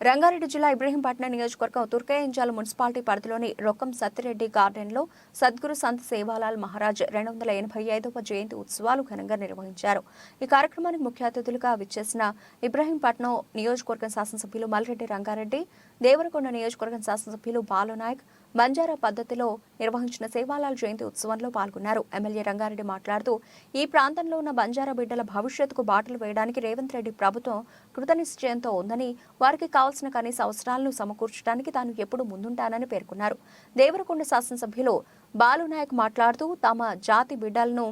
రంగారెడ్డి జిల్లా ఇబ్రహీంపట్నం నియోజకవర్గం తుర్కయంజాల మున్సిపాలిటీ పరిధిలోని రొక్కం సత్తిరెడ్డి గార్డెన్లో సద్గురు సంత్ సేవాలాల్ మహారాజ్ రెండు వందల ఎనభై ఐదవ జయంతి ఉత్సవాలు ఘనంగా నిర్వహించారు. ఈ కార్యక్రమానికి ముఖ్య అతిథులుగా విచ్చేసిన ఇబ్రహీంపట్నం నియోజకవర్గం శాసనసభ్యులు మల్రెడ్డి రంగారెడ్డి దేవరకొండ నియోజకవర్గం శాసనసభ్యులు బాలునాయక్ బంజారా పద్ధతిలో నిర్వహించిన సేవాలాల్ జయంతి ఉత్సవంలో పాల్గొన్నారు. ఎమ్మెల్యే రంగారెడ్డి మాట్లాడుతూ ఈ ప్రాంతంలో ఉన్న బంజారా బిడ్డల భవిష్యత్తుకు బాటలు వేయడానికి రేవంత్ రెడ్డి ప్రభుత్వం కృతనిశ్చయంతో ఉందని వారికి కావాల్సిన కనీస అవసరాలను సమకూర్చడానికి తాను ఎప్పుడు ముందుంటానని పేర్కొన్నారు. దేవరకొండ శాసనసభ్యులు బాలునాయక్ మాట్లాడుతూ తమ జాతి బిడ్డలను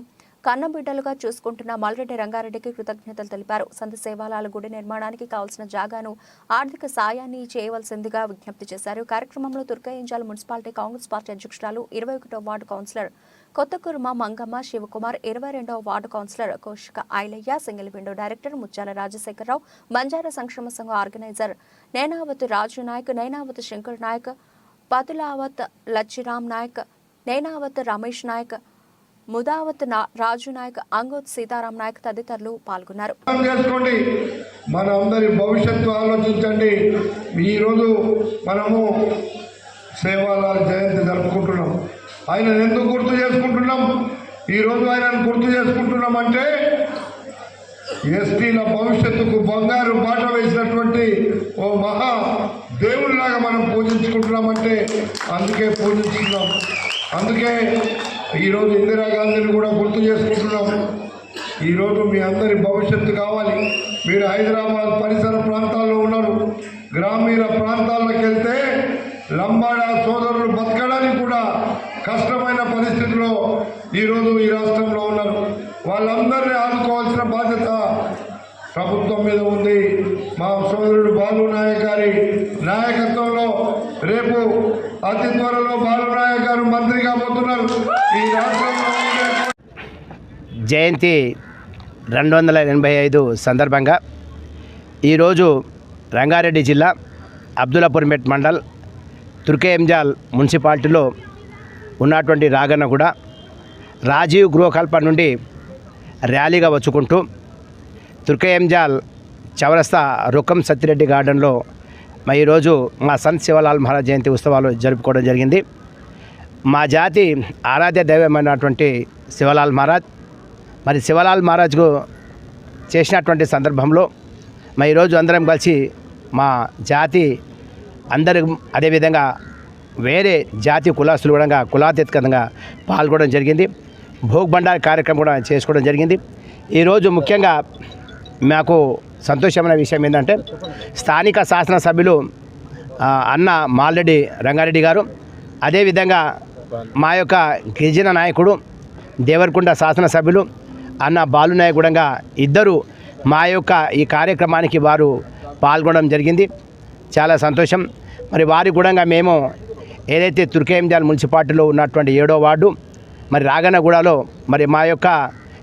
కన్నబిడ్డలుగా చూసుకుంటున్న మల్రెడ్డి రంగారెడ్డికి కృతజ్ఞతలు తెలిపారు. సంత సేవాలాల గుడి నిర్మాణానికి కావాల్సిన జాగాను ఆర్థిక సాయాన్ని చేయవలసిందిగా విజ్ఞప్తి చేశారు. కార్యక్రమంలో దుర్గయించాల మున్సిపాలిటీ కాంగ్రెస్ పార్టీ అధ్యక్షురాలు ఇరవై ఒకటో వార్డు కౌన్సిలర్ కొత్తకుర్మ మంగమ్మ శివకుమార్ ఇరవై రెండవ ward councillor Kaushika Ailaiah single window director Muthyala Rajasekhar Rao Banjara సంక్షేమ సంఘం ఆర్గనైజర్ నైనావత్ రాజు నాయక్ నైనావత్ శంకర్ నాయక్ పతులావత్ లచ్చిరామ్ నాయక్ నైనావత్ రమేష్ నాయక్ ముదావత్ నా- రాజు నాయక్ అంగోత్ సీతారాం నాయక్ తదితరులు పాల్గొన్నారు. చేసుకోండి. మన అందరి భవిష్యత్తు ఆలోచించండి. ఈరోజు మనము సేవాలాల జయంతి జరుపుకుంటున్నాం. ఆయన ఎందుకు గుర్తు చేసుకుంటున్నాం? ఈరోజు ఆయనను గుర్తు చేసుకుంటున్నాం అంటే ఎస్టీల భవిష్యత్తుకు బంగారు బాట వేసినటువంటి ఓ మహా దేవుడిలాగా మనం పూజించుకుంటున్నామంటే అందుకే పూజించుకున్నాం. అందుకే ఈరోజు ఇందిరాగాంధీని కూడా గుర్తు చేసుకుంటున్నాం ఈరోజు మీ అందరి భవిష్యత్తు కావాలి. మీరు హైదరాబాద్ పరిసర ప్రాంతాల్లో ఉన్నారు. గ్రామీణ ప్రాంతాల్లోకి వెళ్తే లంబాడా సోదరులు బతకడానికి కూడా కష్టమైన పరిస్థితిలో ఈరోజు ఈ రాష్ట్రంలో ఉన్నారు. వాళ్ళందరినీ ఆదుకోవాల్సిన బాధ్యత ప్రభుత్వం మీద ఉంది. మా సోదరుడు బాలు నాయక్ గారి నాయకత్వంలో రేపు అతి త్వరలో బాలరాయ గారు మంత్రి కాబోతున్నారు ఈ రాష్ట్రంలో జయంతి రెండు వందల ఎనభై ఐదు సందర్భంగా ఈరోజు రంగారెడ్డి జిల్లా అబ్దుల్లాపూర్మెట్ మండల్ తుర్కేంజాల్ మున్సిపాలిటీలో ఉన్నటువంటి రాగన్నగూడ రాజీవ్ గృహకల్ప నుండి ర్యాలీగా వచ్చుకుంటూ తుర్కేంజాల్ చవరస్తా రుఖం సత్తిరెడ్డి గార్డెన్లో మా ఈరోజు మా సంత్ శివలాల్ మహారాజ్ జయంతి ఉత్సవాలు జరుపుకోవడం జరిగింది. మా జాతి ఆరాధ్య దైవమైనటువంటి శివలాల్ మహారాజ్. మరి శివలాల్ మహారాజ్కు చేసినటువంటి సందర్భంలో మా ఈరోజు అందరం కలిసి మా జాతి అందరూ అదేవిధంగా వేరే జాతి కులాస్తులు కూడా కులాతీతంగా పాల్గొనడం జరిగింది. భోగ్ భండార్ కార్యక్రమం కూడా చేసుకోవడం జరిగింది. ఈరోజు ముఖ్యంగా మాకు సంతోషమైన విషయం ఏంటంటే స్థానిక శాసనసభ్యులు అన్న మాల్రెడ్డి రంగారెడ్డి గారు అదేవిధంగా మా యొక్క గిరిజన నాయకుడు దేవరకొండ శాసనసభ్యులు అన్న బాలునాయకుడంగా ఇద్దరు మా యొక్క ఈ కార్యక్రమానికి వారు పాల్గొనడం జరిగింది. చాలా సంతోషం. మరి వారి కూడా మేము ఏదైతే తుర్కేంజాల్ మున్సిపాలిటీలో ఉన్నటువంటి ఏడో వార్డు మరి రాగనగూడలో మరి మా యొక్క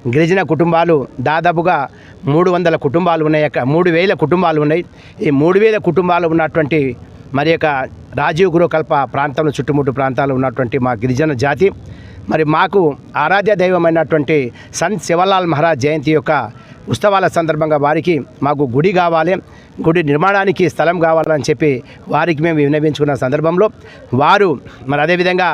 గిరిజన కుటుంబాలు దాదాపుగా మూడు వందల కుటుంబాలు ఉన్నాయి. అక్క- మూడు వేల కుటుంబాలు ఉన్నాయి. ఈ మూడు వేల కుటుంబాలు ఉన్నటువంటి మరి యొక్క రాజీవ్ గురుకల్ప ప్రాంతంలో చుట్టుముట్టు ప్రాంతాల్లో ఉన్నటువంటి మా గిరిజన జాతి. మరి మాకు ఆరాధ్య దైవమైనటువంటి సంత్ శివలాల్ మహారాజ్ జయంతి యొక్క ఉత్సవాల సందర్భంగా వారికి మాకు గుడి కావాలి. గుడి నిర్మాణానికి స్థలం కావాలని చెప్పి వారికి మేము విన్నవించుకున్న సందర్భంలో వారు మరి అదేవిధంగా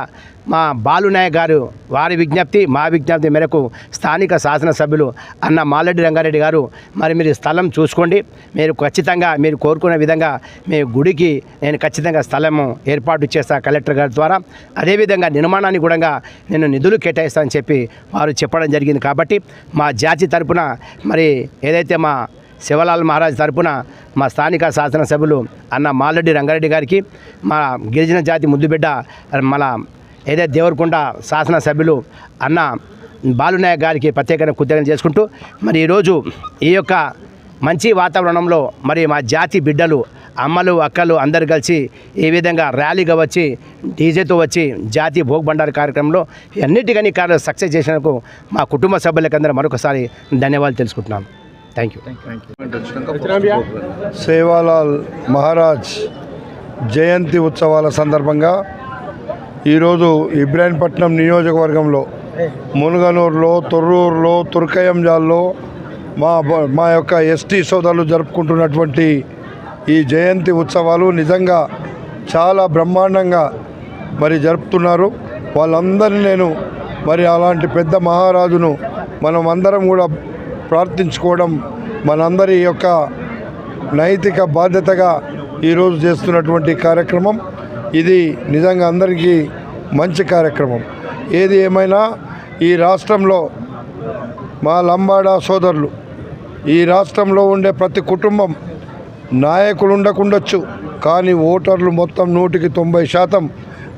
మా బాలునాయక్ గారు వారి విజ్ఞప్తి మా విజ్ఞప్తి మేరకు స్థానిక శాసనసభ్యులు అన్న మాలెడ్డి రంగారెడ్డి గారు మరి మీరు స్థలం చూసుకోండి. మీరు ఖచ్చితంగా మీరు కోరుకునే విధంగా మీ గుడికి నేను ఖచ్చితంగా స్థలము ఏర్పాటు చేస్తా కలెక్టర్ గారి ద్వారా. అదేవిధంగా నిర్మాణానికి కూడా నేను నిధులు కేటాయిస్తానని చెప్పి వారు చెప్పడం జరిగింది కాబట్టి మా జాతి తరపున మరి ఏదైతే మా శివలాల్ మహారాజ్ తరపున మా స్థానిక శాసనసభ్యులు అన్న మాలెడ్డి రంగారెడ్డి గారికి మా గిరిజన జాతి ముద్దుబిడ్డ మన ఏదైతే దేవరకొండ శాసనసభ్యులు అన్న బాలునాయక్ గారికి ప్రత్యేకంగా కృతజ్ఞత చేసుకుంటూ మరి ఈరోజు ఈ యొక్క మంచి వాతావరణంలో మరి మా జాతి బిడ్డలు అమ్మలు అక్కలు అందరు కలిసి ఈ విధంగా ర్యాలీగా వచ్చి డీజేతో వచ్చి జాతీయ భోగభండార కార్యక్రమంలో అన్నిటికని కార్యాలు సక్సెస్ చేసినందుకు మా కుటుంబ సభ్యులకందరూ మరొకసారి ధన్యవాదాలు తెలుసుకుంటున్నాం. Thank you. సేవాలాల్ మహారాజ్ జయంతి ఉత్సవాల సందర్భంగా ఈరోజు ఇబ్రాహీంపట్నం నియోజకవర్గంలో మునుగనూరులో తొర్రూరులో తుర్కయంజాల్లో మా బ- మా యొక్క ఎస్టీ సోదరులు జరుపుకుంటున్నటువంటి ఈ జయంతి ఉత్సవాలు నిజంగా చాలా బ్రహ్మాండంగా మరి జరుపుతున్నారు. వాళ్ళందరినీ నేను మరి అలాంటి పెద్ద మహారాజును మనం అందరం కూడా ప్రార్థించుకోవడం మనందరి యొక్క నైతిక బాధ్యతగా ఈరోజు చేస్తున్నటువంటి కార్యక్రమం. ఇది నిజంగా అందరికీ మంచి కార్యక్రమం. ఏది ఏమైనా ఈ రాష్ట్రంలో మా లంబాడ సోదరులు ఈ రాష్ట్రంలో ఉండే ప్రతి కుటుంబం నాయకులు ఉండకుండొచ్చు కానీ ఓటర్లు మొత్తం నూటికి తొంభై శాతం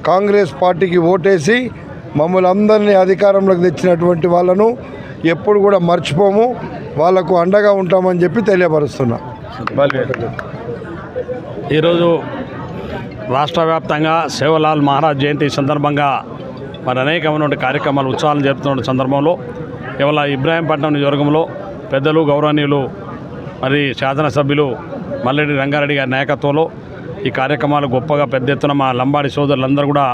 కాంగ్రెస్ పార్టీకి ఓటేసి మమ్మల్ని అందరినీ అధికారంలోకి తెచ్చినటువంటి వాళ్ళను ఎప్పుడు కూడా మర్చిపోము. వాళ్ళకు అండగా ఉంటామని చెప్పి తెలియపరుస్తున్నా. ఈరోజు రాష్ట్ర వ్యాప్తంగా సేవలాల్ మహారాజ్ జయంతి సందర్భంగా మరి అనేకమైనటువంటి కార్యక్రమాలు ఉత్సవాలు జరుపుతున్న సందర్భంలో ఇవాళ ఇబ్రాహీంపట్నం నియోజకవర్గంలో పెద్దలు గౌరవనీయులు మరి శాసనసభ్యులు మల్లెడి రంగారెడ్డి గారి నాయకత్వంలో ఈ కార్యక్రమాలు గొప్పగా పెద్ద ఎత్తున మా లంబాడి సోదరులందరూ కూడా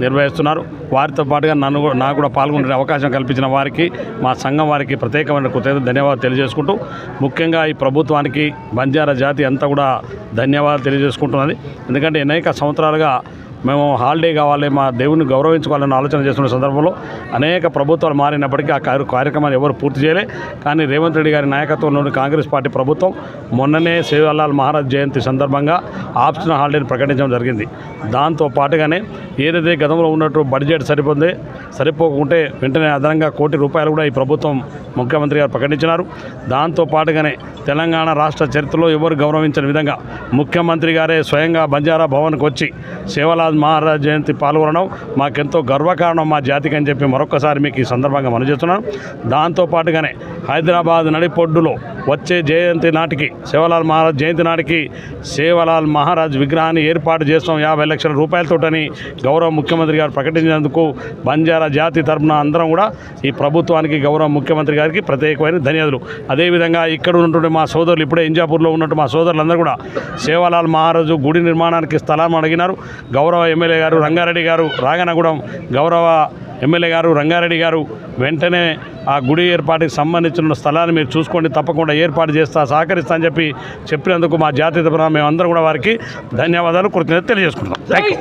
నిర్వహిస్తున్నారు. వారితో పాటుగా నన్ను కూడా నాకు కూడా పాల్గొనే అవకాశం కల్పించిన వారికి మా సంఘం వారికి ప్రత్యేకమైన కృతజ్ఞత ధన్యవాదాలు తెలియజేసుకుంటూ ముఖ్యంగా ఈ ప్రభుత్వానికి బంజారా జాతి అంతా కూడా ధన్యవాదాలు తెలియజేసుకుంటున్నది. ఎందుకంటే అనేక సంవత్సరాలుగా మేము హాలిడే కావాలి మా దేవుని గౌరవించుకోవాలని ఆలోచన చేస్తున్న సందర్భంలో అనేక ప్రభుత్వాలు మారినప్పటికీ ఆ కార్య కార్యక్రమాలు ఎవరు పూర్తి చేయలే. కానీ రేవంత్ రెడ్డి గారి నాయకత్వంలోని కాంగ్రెస్ పార్టీ ప్రభుత్వం మొన్ననే సేవాలాల్ మహారాజ్ జయంతి సందర్భంగా ఆప్షనల్ హాలిడేని ప్రకటించడం జరిగింది. దాంతో పాటుగానే ఏదైతే గతంలో ఉన్నట్టు బడ్జెట్ సరిపోతుంది సరిపోకుంటే వెంటనే అదనంగా కోటి రూపాయలు కూడా ఈ ప్రభుత్వం ముఖ్యమంత్రి గారు ప్రకటించినారు. దాంతో పాటుగానే తెలంగాణ రాష్ట్ర చరిత్రలో ఎవరు గౌరవించిన విధంగా ముఖ్యమంత్రి గారే స్వయంగా బంజారా భవన్కి వచ్చి సేవలాల్ మహారాజ్ జయంతి పాల్గొనడం మాకెంతో గర్వకారణం మా జాతికి అని చెప్పి మరొకసారి మీకు ఈ సందర్భంగా మనం చేస్తున్నాను. దాంతో పాటుగానే హైదరాబాద్ నడిపొడ్డులో వచ్చే జయంతి నాటికి సేవలాల్ మహారాజ్ జయంతి నాటికి సేవలాల్ మహారాజ్ విగ్రహాన్ని ఏర్పాటు చేస్తాం. యాభై లక్షల రూపాయలతోటని గౌరవ ముఖ్యమంత్రి గారు ప్రకటించినందుకు బంజారా జాతి తరపున అందరం కూడా ఈ ప్రభుత్వానికి గౌరవ ముఖ్యమంత్రి గారికి ప్రత్యేకమైన ధన్యవాదాలు. అదేవిధంగా ఇక్కడ ఉన్నటువంటి మా సోదరులు ఇప్పుడే ఇంజాపూర్లో ఉన్నట్టు మా సోదరులందరూ కూడా సేవలాల్ మహారాజు గుడి నిర్మాణానికి స్థలం అడిగినారు. గౌరవ ఎమ్మెల్యే గారు రంగారెడ్డి గారు రాగనగూడెం గౌరవ ఎమ్మెల్యే గారు రంగారెడ్డి గారు వెంటనే ఆ గుడి ఏర్పాటుకి సంబంధించిన స్థలాన్ని మీరు చూసుకోండి తప్పకుండా ఏర్పాటు చేస్తా సహకరిస్తా అని చెప్పి చెప్పినందుకు మా జాతీయ తరపున మేమందరం కూడా వారికి ధన్యవాదాలు కృతజ్ఞత తెలియజేసుకుంటాం థ్యాంక్ యూ